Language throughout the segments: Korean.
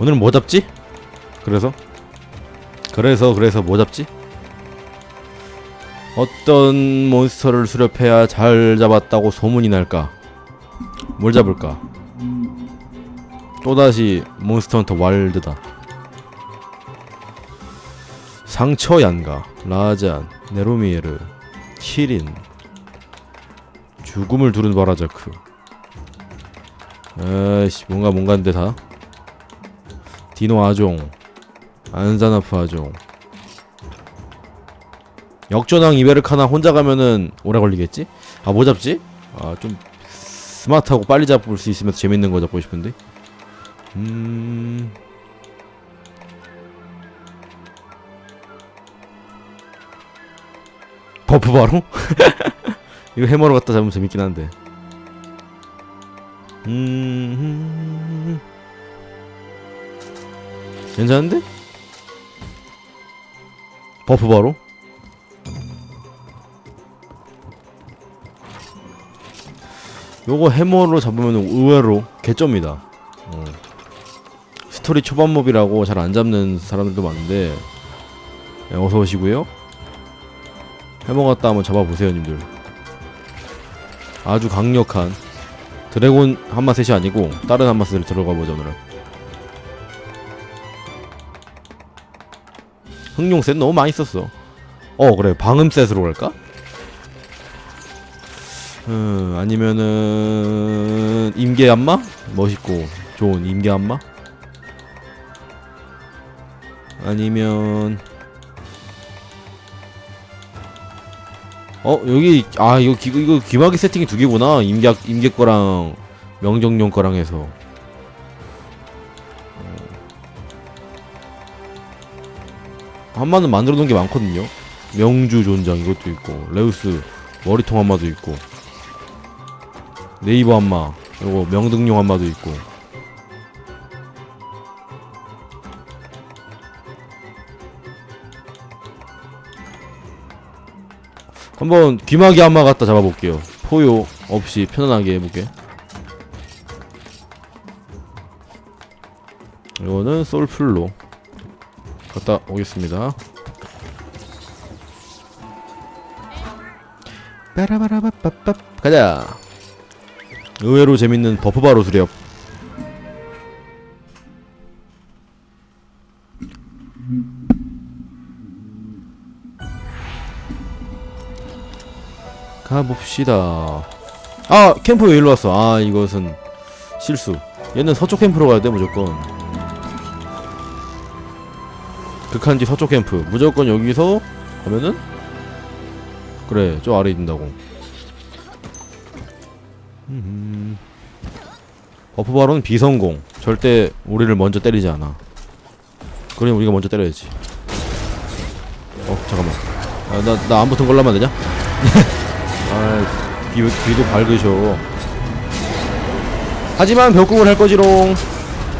오늘은 뭐 잡지? 그래서? 그래서 그래서 뭐 잡지? 어떤 몬스터를 수렵해야 잘 잡았다고 소문이 날까? 뭘 잡을까? 또다시 몬스터 헌터 와일드다 상처 얀가 라잔 네로미에르 키린 죽음을 두른 바라자크 에이씨 뭔가 뭔가인데 다 디노 아종 안사나프 아종 역전왕 이베르카나 혼자 가면은 오래 걸리겠지? 아 뭐 잡지? 아 좀 스마트하고 빨리 잡을 수 있으면 재밌는 거 잡고 싶은데 음... 버프 바로? 이거 해머로 갖다 잡으면 재밌긴 한데 음... 괜찮은데? 버프 바로? 요거 해머로 잡으면 의외로 개점이다 어. 스토리 초반 몹이라고 잘 안 잡는 사람들도 많은데 네, 어서 오시고요 해머 갔다 한번 잡아보세요 님들 아주 강력한 드래곤 한마셋이 아니고 다른 한마셋을 들어가 보자 오늘은 흥룡셋 너무 많이 썼어 어 그래 방음셋으로 갈까? 음 아니면은 임계안마? 멋있고 좋은 임계안마? 아니면 어 여기 아 이거 기, 이거 귀마개 세팅이 두 개구나 임계 임계 거랑 명정용 거랑 해서 한마는 만들어 놓은 게 많거든요. 명주 존장 이것도 있고 레우스 머리통 한마도 있고 네이버 한마 요거 명등용 한마도 있고. 한번 귀마개 한마 갖다 잡아볼게요. 포효 없이 편안하게 해볼게. 이거는 솔플로 갔다 오겠습니다. 빠라바라바빠빠 가자. 의외로 재밌는 버프바로 수렵. 가봅시다. 아 캠프 왜 일로 왔어? 아 이것은 실수. 얘는 서쪽 캠프로 가야 돼 무조건 극한지 서쪽 캠프. 무조건 여기서 가면은 그래 저 아래 있는다고. 음흠. 버프 바로는 비성공. 절대 우리를 먼저 때리지 않아. 그러니 우리가 먼저 때려야지. 어 잠깐만. 아, 나나 안 붙은 걸로 하면 안 되냐? 아 귀, 귀도 밝으셔. 하지만 벽궁을 할 거지롱.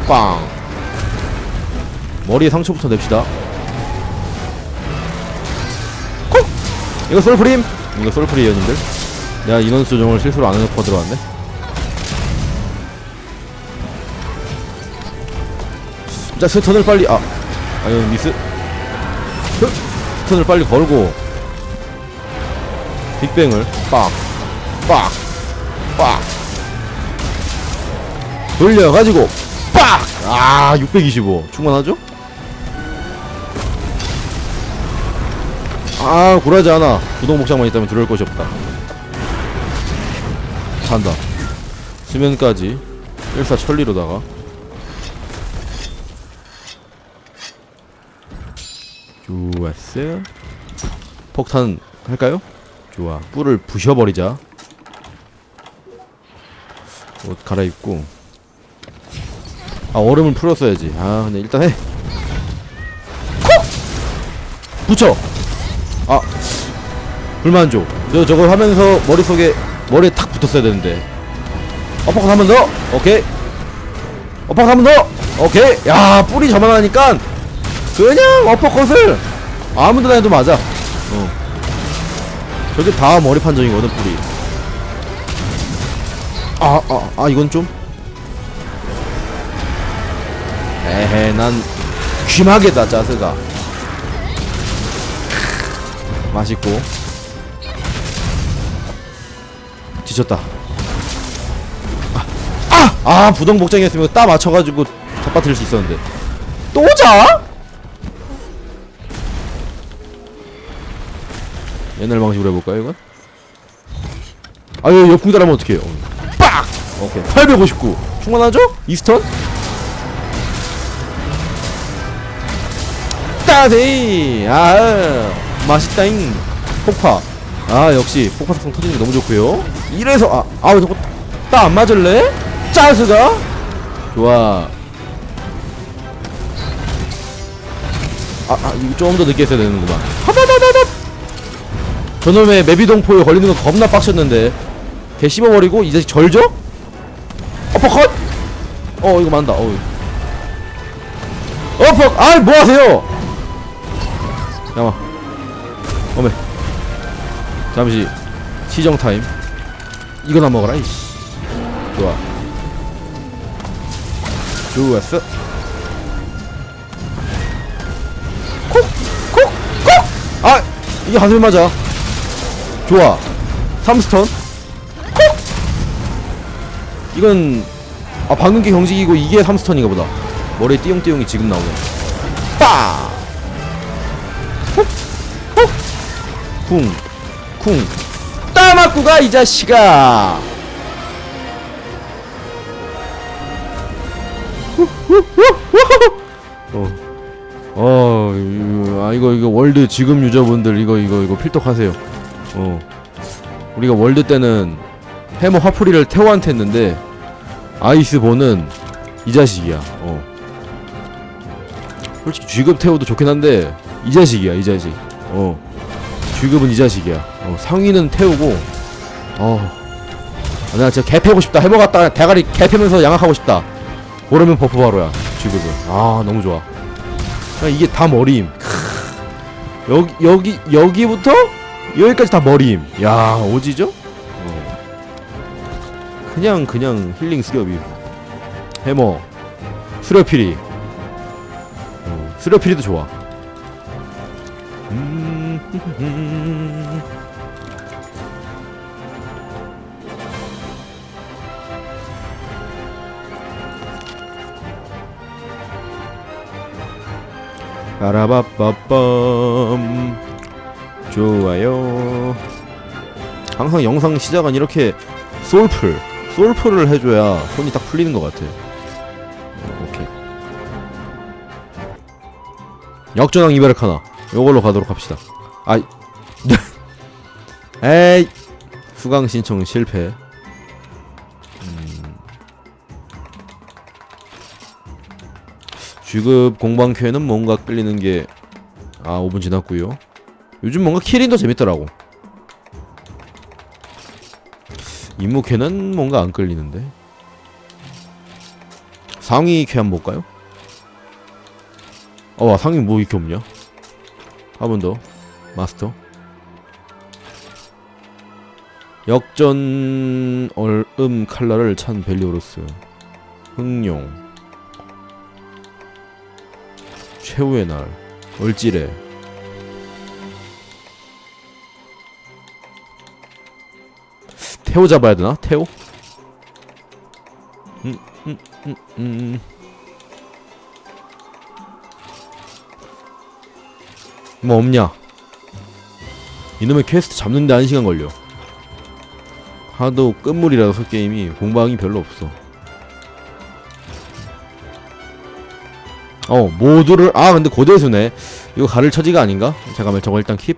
빵. 머리에 상처부터 냅시다 이거 솔프림 이거 솔프리언님들 내가 인원 수정을 실수로 안 해놓고 들어왔네 자 스턴을 빨리 아 아, 이건 미스 흑! 스턴을 빨리 걸고 빅뱅을 빡 빡! 빡! 돌려가지고 빡! 아, 625 충분하죠? 아, 굴하지 않아. 구동 목장만 있다면 들어올 것이 없다. 산다. 수면까지 일사천리로다가 좋았어요. 폭탄 할까요? 좋아. 뿔을 부셔버리자. 옷 갈아입고 아 얼음을 풀었어야지 아 근데 일단 해 콕! 붙여 아 불만족. 저 저걸 하면서 머릿속에 머리에 탁 붙었어야 되는데. 어퍼컷 한번 더? 오케이. 어퍼컷 한번 더? 오케이. 야 뿔이 저만 하니까 그냥 어퍼컷을 아무 데나 해도 맞아. 어. 저게 다 머리 판정이거든 뿔이 아, 아, 아, 이건 좀. 에헤 난 귀마개다 짜스가 맛있고 뒤졌다 아! 아! 아 부동 복장이었으면 딱 맞춰가지고 잡아뜨릴 수 있었는데 또 자? 옛날 방식으로 해볼까요 이건? 아유 옆궁 달하면 어떡해요 빡! 오케이 859 충분하죠? 이스턴? 따세이 아 맛있다잉. 폭파. 아 역시 폭파 특성 터지는 게 너무 좋고요. 이래서 아 아우 저거 딱 안 맞을래? 짜스가? 좋아. 아, 아 이거 좀 더 늦게 했어야 되는구만. 하다다다다 저놈의 매비동포에 걸리는 거 겁나 빡쳤는데. 개 씹어버리고 이제 절죠? 어퍼컷! 어 이거 만다. 어우. 어퍼 아이 뭐하세요? 잠깐만 어메. 잠시 시정 타임. 이거나 먹어라 이씨. 좋아. 좋았어. 콕콕콕아 이게 한술 맞아. 좋아. 3스턴. 콕! 이건 아 방금 게 경직이고 이게 3스턴인가 보다. 머리에 띠용띠용이 지금 나오네. 빠 쿵, 쿵. 따맞고 가, 이 자식아! 어. 어, 이거, 아, 이거, 이거, 월드 지금 유저분들, 이거, 이거, 이거 필독하세요. 어. 우리가 월드 때는 해머 화풀이를 태호한테 했는데, 아이스본은 이 자식이야. 어. 솔직히 G급 태호도 좋긴 한데, 이 자식이야, 이 자식. 어. G급은 이 자식이야. 어, 상위는 태우고, 어. 아, 내가 진짜 개 패고 싶다. 갔다가 대가리 개 패면서 양악하고 싶다. 모르면 버프 바로야. G급은. 아, 너무 좋아. 그냥 이게 다 머리임. 크. 여기, 여기, 여기부터 여기까지 다 머리임. 야, 오지죠? 어. 그냥, 그냥 힐링 수렵이. 해머. 수렵피리. 어, 수렵피리도 좋아. 음, 빠라바빠빰 좋아요. 항상 영상 시작은 이렇게 솔풀 솔풀을 해줘야 손이 딱 풀리는 것 같아. 어, 오케이. 역전왕 이베르 카나. 요걸로 가도록 합시다 아이. 에이. 수강 신청 실패. 음. G급 공방캐는 뭔가 끌리는 게 아 5분 지났고요. 요즘 뭔가 더 재밌더라고. 임무캐는 뭔가 안 끌리는데. 상위 캐 한번 볼까요? 어 상위 뭐 이렇게 없냐? 한 번 더 마스터 역전 얼음 칼날을 찬 벨리오로스 흥룡 최후의 날 얼찌레 태호 잡아야 되나? 태호? 음, 음, 음, 음. 뭐 없냐? 이놈의 퀘스트 잡는데 한 시간 걸려. 하도 끝물이라서 게임이 공방이 별로 없어. 어 모두를 아 근데 고대수네. 이거 가를 처지가 아닌가? 잠깐만 저거 일단 킵.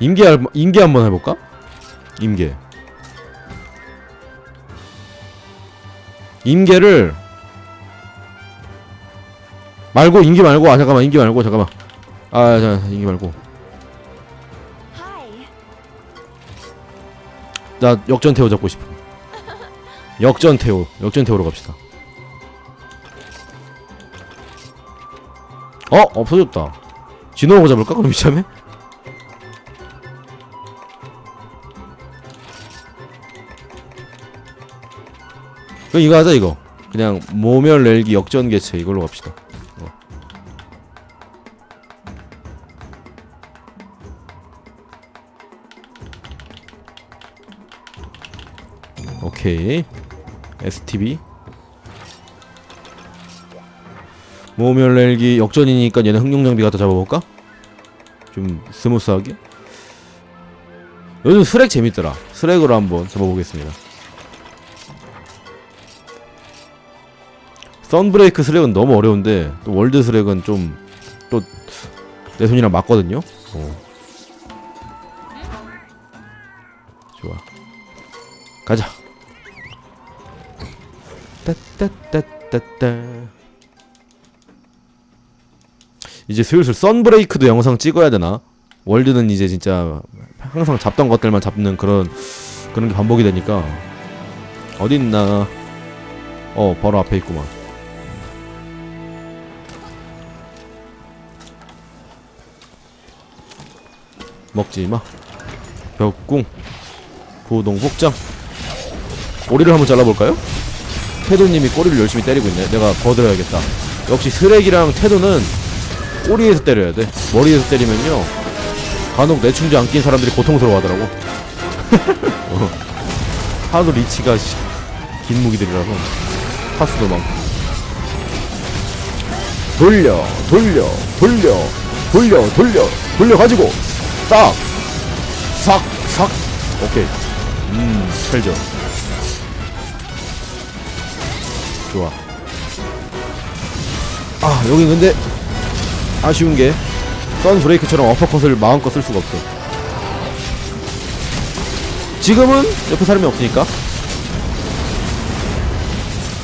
임계 할- 임계 한번 해볼까? 임계. 임계를 말고 임계 말고 아 잠깐만 임계 말고 잠깐만. 아 잠깐 임계 말고. 나 역전 태워 잡고 싶어. 역전 태워 역전 태우러 갑시다. 어? 없어졌다. 진호하고 잡을까? 그럼 이참에? 그럼 이거 하자 이거. 그냥 모멸 렐기 역전 개체 이걸로 갑시다. 어. 오케이. STB 모멸 렐기 역전이니까 얘는 흥룡 장비 갖다 잡아볼까? 좀 스무스하게? 요즘 스렉 재밌더라. 스렉으로 한번 잡아보겠습니다 선브레이크 스렉은 너무 어려운데 또 월드 스렉은 좀 또 내 손이랑 맞거든요. 어. 좋아. 가자. 따따따따따. 이제 슬슬 선브레이크도 영상 찍어야 되나? 월드는 이제 진짜 항상 잡던 것들만 잡는 그런 그런 게 반복이 되니까 어디 있나? 어 바로 앞에 있구만. 먹지마. 벽궁. 고동 복장. 꼬리를 한번 잘라볼까요? 태도님이 꼬리를 열심히 때리고 있네. 내가 거들어야겠다. 역시 스렉이랑 태도는 꼬리에서 때려야 돼. 머리에서 때리면요. 간혹 내충지 안 낀 사람들이 고통스러워하더라고. 어. 하도 리치가 씨, 긴 무기들이라서 파수도 많고. 돌려 돌려 돌려 돌려 돌려 돌려가지고 싹! 싹! 싹! 오케이. 음, 찰져. 좋아. 아, 여기 근데, 아쉬운 게, 선 브레이크처럼 어퍼컷을 마음껏 쓸 수가 없어. 지금은 옆에 사람이 없으니까.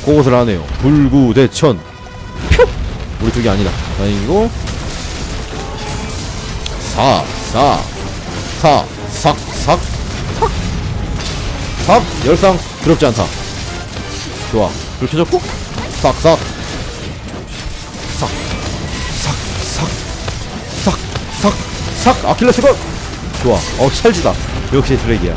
그것을 하네요. 불구대천. 표! 우리 쪽이 아니다. 다행이고. 사, 사, 사, 삭, 삭, 삭, 삭, 열상, 두렵지 않다. 좋아. 불 켜졌고, 싹, 싹, 싹, 싹, 싹, 싹, 싹, 싹, 아킬레스 건! 좋아. 어, 찰지다. 역시 드랙이야.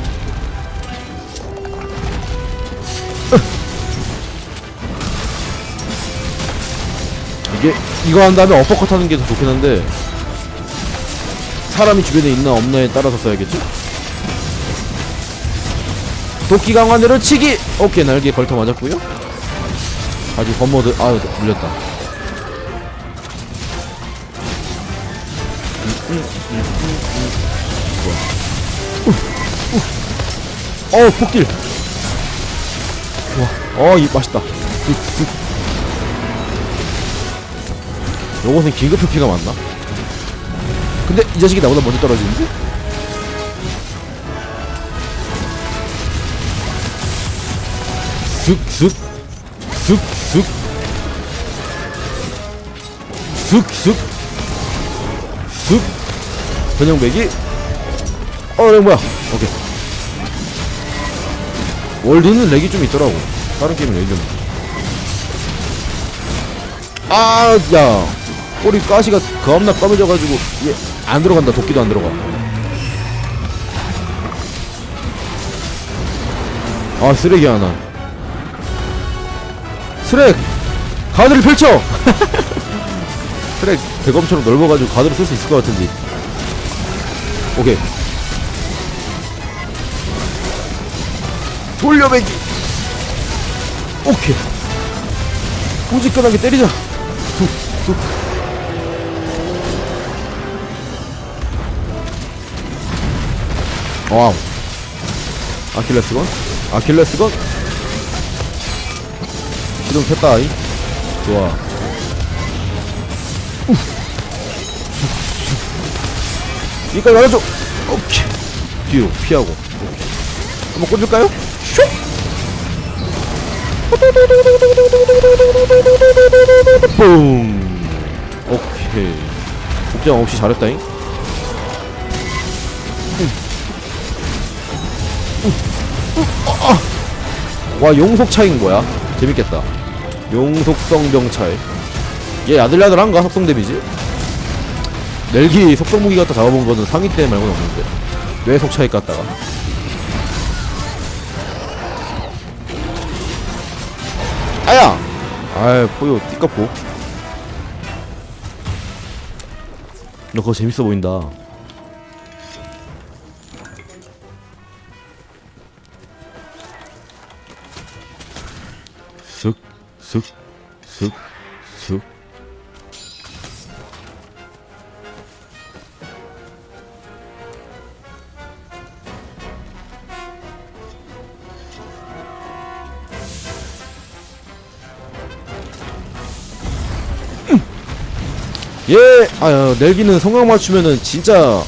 이게, 이거 한 다음에 어퍼컷 하는 게 더 좋긴 한데, 사람이 주변에 있나 없나에 따라서 써야겠죠? 도끼 강화 내려치기! 오케이 날개 걸터 맞았고요 아직 건모드 아 물렸다 음, 음, 음, 음, 음. 좋아. 우, 우. 어 폭딜 좋아 어이 맛있다. 요것은 긴급 표피가 맞나? 근데 이 자식이 나보다 먼저 떨어지는데? 슥슥 슥슥. 슥슥. 슥. 전형배기? 어렉 뭐야? 오케이. 월드는 렉이 좀 있더라고. 다른 게임은 렉이 좀 아야. 꼬리 가시가 겁나 검해져가지고 얘 안 들어간다. 도끼도 안 들어가. 아 쓰레기 하나. 쓰렉 가드를 펼쳐! 쓰렉 대검처럼 넓어가지고 가드를 쓸 수 있을 것 같은데. 오케이. 돌려배기! 오케이. 꾸지끈하게 때리자. 쑥쑥 와우. 아킬레스건? 아킬레스건? 시동 켰다이. 좋아. 이까지 말아줘. 오케이. 뒤로 피하고. 오케이. 한번 꽂을까요? 슉뿡 오케이. 복장 없이 잘했다잉 와 용속 차이인 거야. 재밌겠다. 용속성 병차이. 얘 야들야들한가 합성 데미지? 넬기 속성 무기 갖다 잡아본 거는 상위 때 말고는 없는데. 뇌 속 차이 깠다가. 아야! 아이 포요 띠껍고 너 그거 재밌어 보인다 슥, 슥, 슥. 예, 아, 넬기는 성광 맞추면은 진짜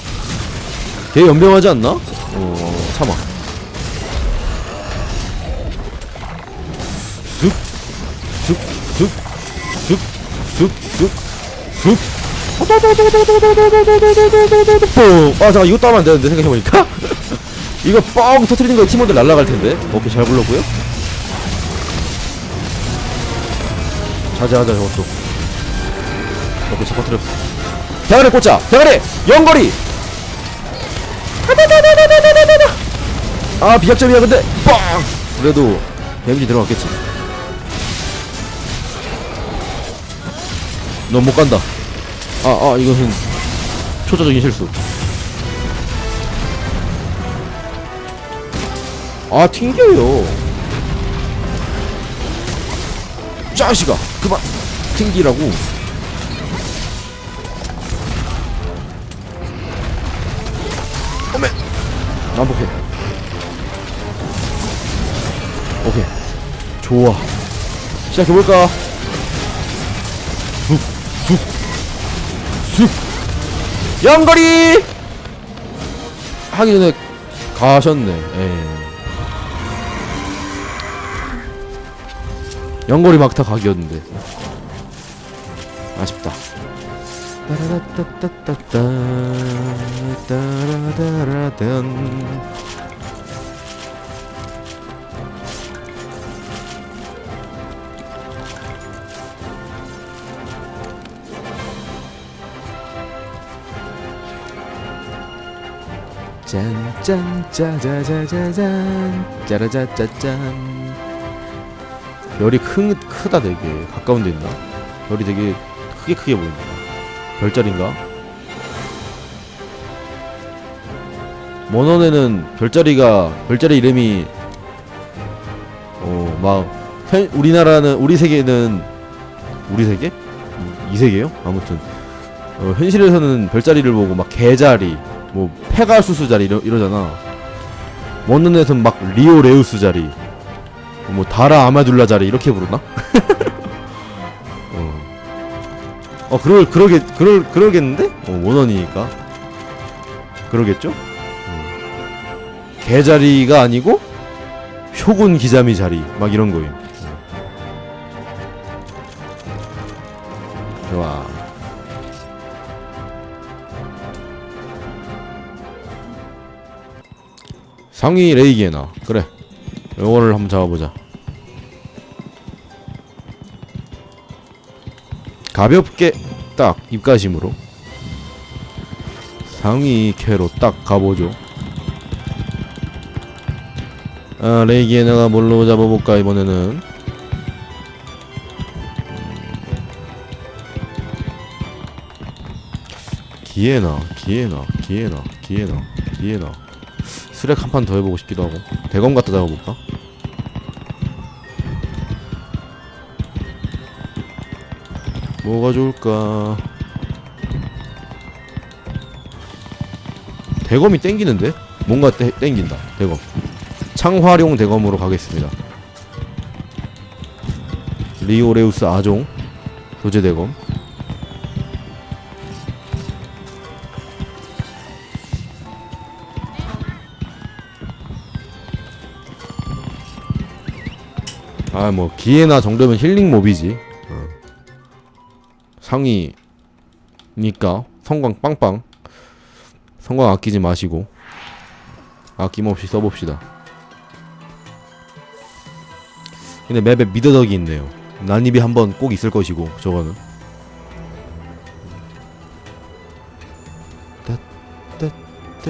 개 연병하지 않나? 어, 참아. 뽕! 아, 잠깐, 이것도 하면 안 되는데, 생각해보니까? 이거 뻥 터트리는 거에 팀원들 날라갈 텐데. 오케이, 잘 불렀고요. 자제하자, 저것도. 오케이, 잘 터트렸어. 대가리 꽂자! 대가리! 영거리! 아, 비약점이야, 근데! 빵! 그래도, 데미지 들어갔겠지. 넌못 간다. 아, 아, 이것은 초자적인 실수. 아, 튕겨요. 짜식아, 그만 튕기라고. 어메, 난폭해. 오케이, 좋아. 시작해 볼까? 영거리! 하기 전에 가셨네. 예. 영거리 막타 각이었는데. 아쉽다. 따라라따따따따 따라다라단 짠짠 짜자자자잔 짜라자짜짠 별이 큰, 크다 되게 가까운 데 있나? 별이 되게 크게 크게 보인다 별자리인가? 원원에는 별자리가 별자리 이름이 어막 우리나라는 우리 세계는 우리 세계? 이, 이 세계요? 아무튼 어, 현실에서는 별자리를 보고 막 개자리 뭐 페가수스 자리 이러, 이러잖아 원눈에선 막 리오 레우스 자리 뭐 다라 아마둘라 자리 이렇게 부르나? 어. 어 그럴 그러게 그럴 그러겠는데? 어, 원원이니까 그러겠죠? 어. 개 자리가 아니고 쇼군 기자미 자리 막 이런 거임. 상위 레이기에나 그래. 요거를 한번 잡아보자. 가볍게 딱 입가심으로. 상위 캐로 딱 가보죠. 아 레이기에나가 뭘로 잡아볼까 이번에는? 기에나 기에나 기에나 기에나 기에나 수렉 한 판 더 해보고 싶기도 하고 대검 갖다 잡아볼까? 뭐가 좋을까? 대검이 땡기는데? 뭔가 떼, 땡긴다 대검 창활용 대검으로 가겠습니다 리오레우스 아종 교제 대검 아 뭐 기에나 정도면 힐링 몹이지. 어. 상위니까 성광 빵빵. 성광 아끼지 마시고 아낌없이 써봅시다. 근데 맵에 미더덕이 있네요. 난입이 한번 꼭 있을 것이고 저거는.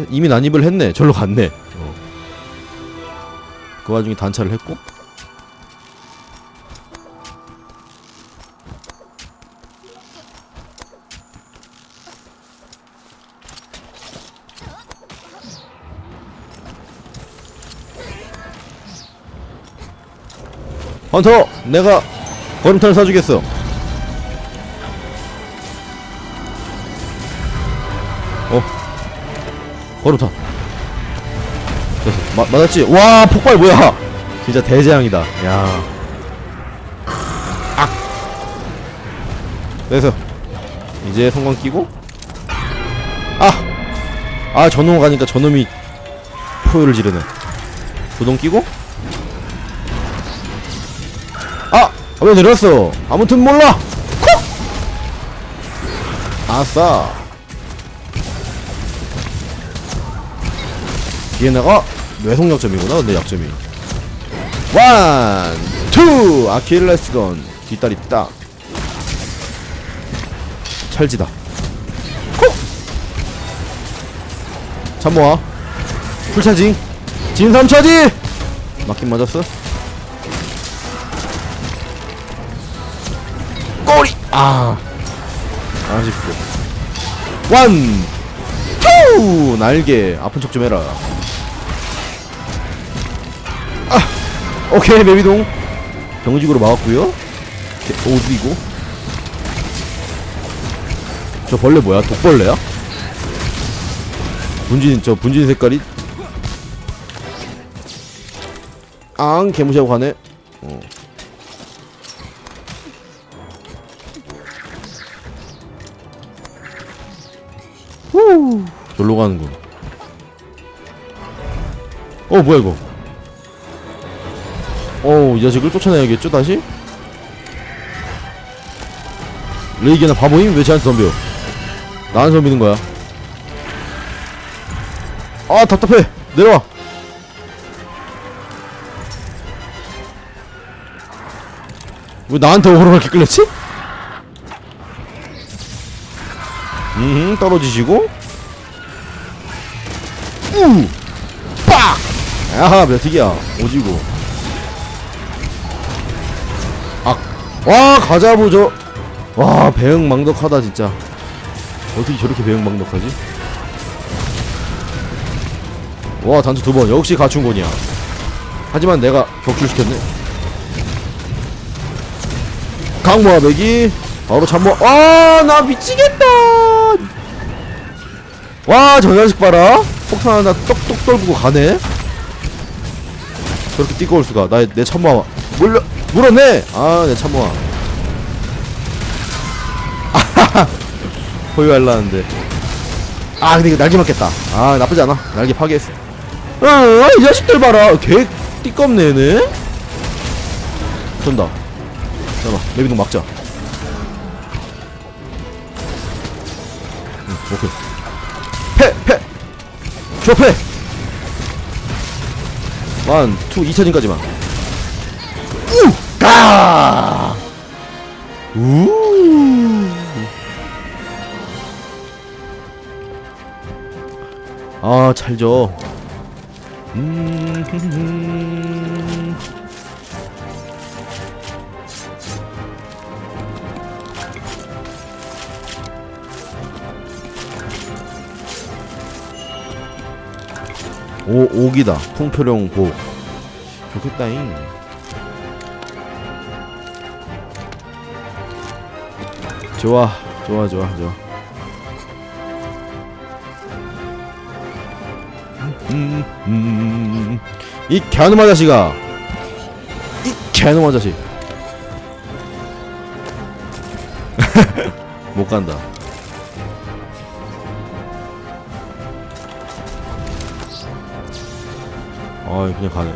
이미 난입을 했네. 절로 갔네. 어. 그 와중에 단차를 했고 헌터 내가 걸음탄을 사주겠어. 어? 걸음탄. 됐어. 마, 맞았지? 와 폭발 뭐야? 진짜 대재앙이다. 야. 악! 됐어. 이제 성광 끼고. 아! 아 저놈 가니까 저놈이 포효를 지르네. 조동 끼고 아! 왜 내렸어? 아무튼 몰라! 콕! 아싸! 뒤에다가 뇌속 약점이구나 내 약점이 원! 투! 아킬레스건 뒷다리 딱 찰지다 콕! 참모아 풀차징 진삼차지! 맞긴 맞았어? 아 아쉽고 원! 투! 날개 아픈 척 좀 해라 아! 오케이 매비동 병직으로 막았구요 오디고 저 벌레 뭐야? 독벌레야? 분진 저 분진 색깔이 앙 개무시하고 가네 어. 후 절로 가는군 어 뭐야 이거? 어이 자식을 쫓아내야겠죠 다시? 레이기나 바보임? 왜 쟤한테 덤벼 나한테 덤비는 거야. 아 답답해. 내려와. 왜 나한테 오로 이렇게 끌렸지? 음 떨어지시고 우! 빡! 아하 몇틱이야 오지고. 악와 가자 보죠 와 배응망덕하다 진짜. 어떻게 저렇게 배응망덕하지? 와 단추 두 번. 역시 가춘곤이야 하지만 내가 격출시켰네. 강모아배기. 바로 참모 아나 미치겠다. 와 저 자식 봐라 폭탄 하나 똑똑 떨구고 가네? 저렇게 띠꺼울 수가. 나의 내 참모아 물려 물었네 아내 참모아 아하하 포유할라는데. 아 근데 이거 날개 맞겠다. 아 나쁘지 않아. 날개 파괴했어. 아 이 자식들 봐라. 개 띠껍네 얘네. 전다. 잠깐만 레비동 막자. 응, 오케이. 패! 패! 쇼패! 원, 투, 2차진까지만 우! 가! 우! 아, 찰져. 음, 오, 옥이다. 풍표령 복. 좋겠다잉. 좋아, 좋아, 좋아, 좋아. 음, 음, 이 개놈아 자식아. 이 개놈아 자식. 못 간다. 아 그냥 가네.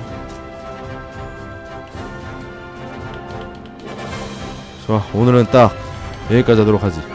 좋아 오늘은 딱 여기까지 하도록 하지